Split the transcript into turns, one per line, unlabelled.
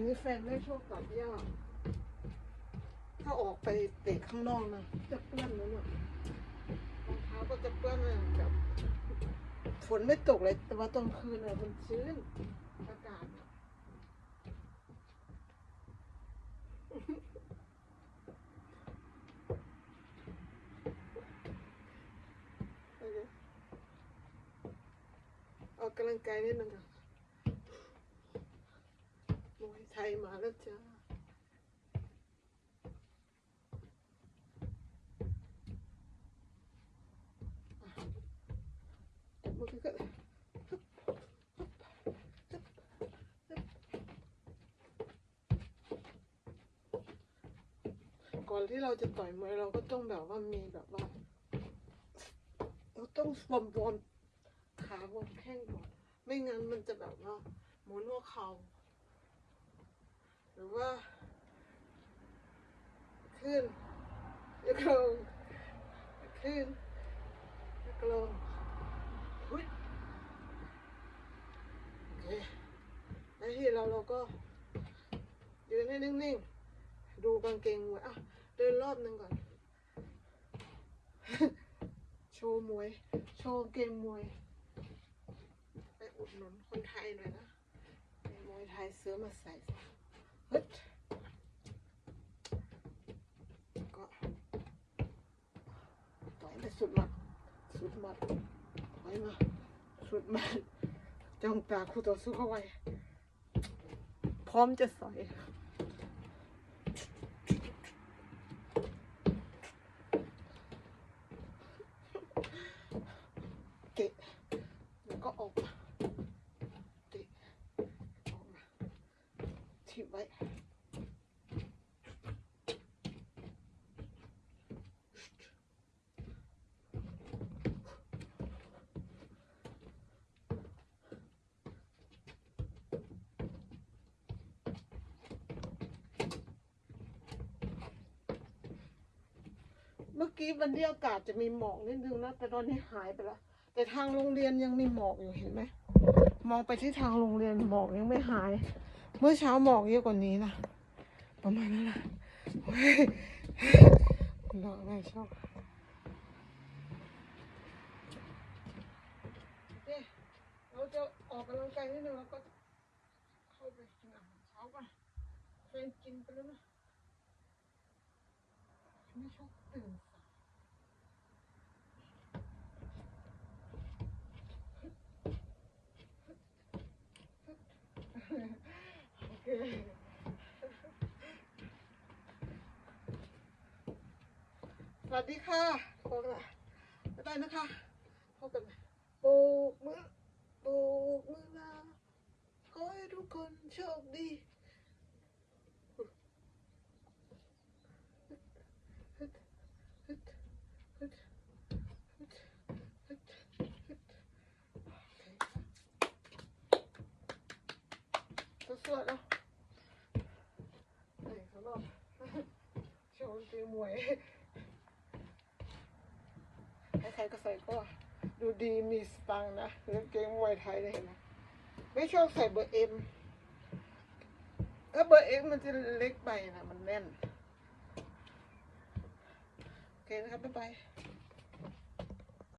วันนี้แฟนไม่ชอบตัดหญ้าถ้าออกไปเตะข้างนอกนะจะเปื้อนแล้วเนี่ยรองเท้าก็จะเปื้อนเลยแบบฝนไม่ตกเลยแต่ว่าตอนคืนเนี่ยมันชื้นอากาศออเคออกกำลังกายนิดนึงค่ะ มวยไทยมาแล้วจ้ามือกันก่อนที่เราจะต่อยมวยเราก็ต้องแบบว่ามีแบบว่า เราต้องวอร์มวอร์มขาวอร์มแข้งก่อน ไม่งั้นมันจะแบบว่าหมุนหัวเข่า รือว่า ขึ้นยกลงขึ้นยกลงอุ๊ยโอเคแล้วที่เราเราก็ยืนให้นิ่งๆ ดูกางเกงมวยอะเดินรอบหนึ่งก่อน โชว์มวย โชว์เกมมวย ไปอุดหนุนคนไทยหน่อยนะมวยไทยซื้อมาใส่ ก็ต่อยไปสุดหมัดสุดหมัดถอยมาสุดมันจ้องตาคู่ต่อสู้เข้าไว้พร้อมจะสอยเตะแล้วก็ออกมาเตะออกมา ทีบไว้เมื่อกี้วันที่อากาศจะมีหมอกนิดนึงนะแต่ตอนนี้หายไปล้วแต่ทางโรงเรียนยังมีหมอกอยู่เห็นไหมมองไปที่ทางโรงเรียนหมอกยังไม่หาย เมื่อเช้าหมอกเยอะกว่านี้นะประมาณนั้นแหละเฮ้ยเราไม่ชอบเอ๊ะเราจะออกกำลังกายนิดนึงแล้วก็เข้าไปกินอาหารเช้าก่อนแฟนกินไปแล้วนะไม่ชอบตื่นสายโอเค สวัสดีค่ะพบกันบ๊ายบายนะคะพบกันใหม่โบกมือโบกมือลาขอให้ทุกคนโชคดีสวดๆเนาะนี่สำหรับโชว์ตีมวย ใครๆก็ใส่ก็ดูดีมีสตังค์นะกางเกงมวยไทยเลยเห็นไหมไม่ชอบใส่เบอร์เอ็มถ้าเบอร์เอ็มมันจะเล็กไปนะมันแน่น โอเคนะครับ บ๊ายบาย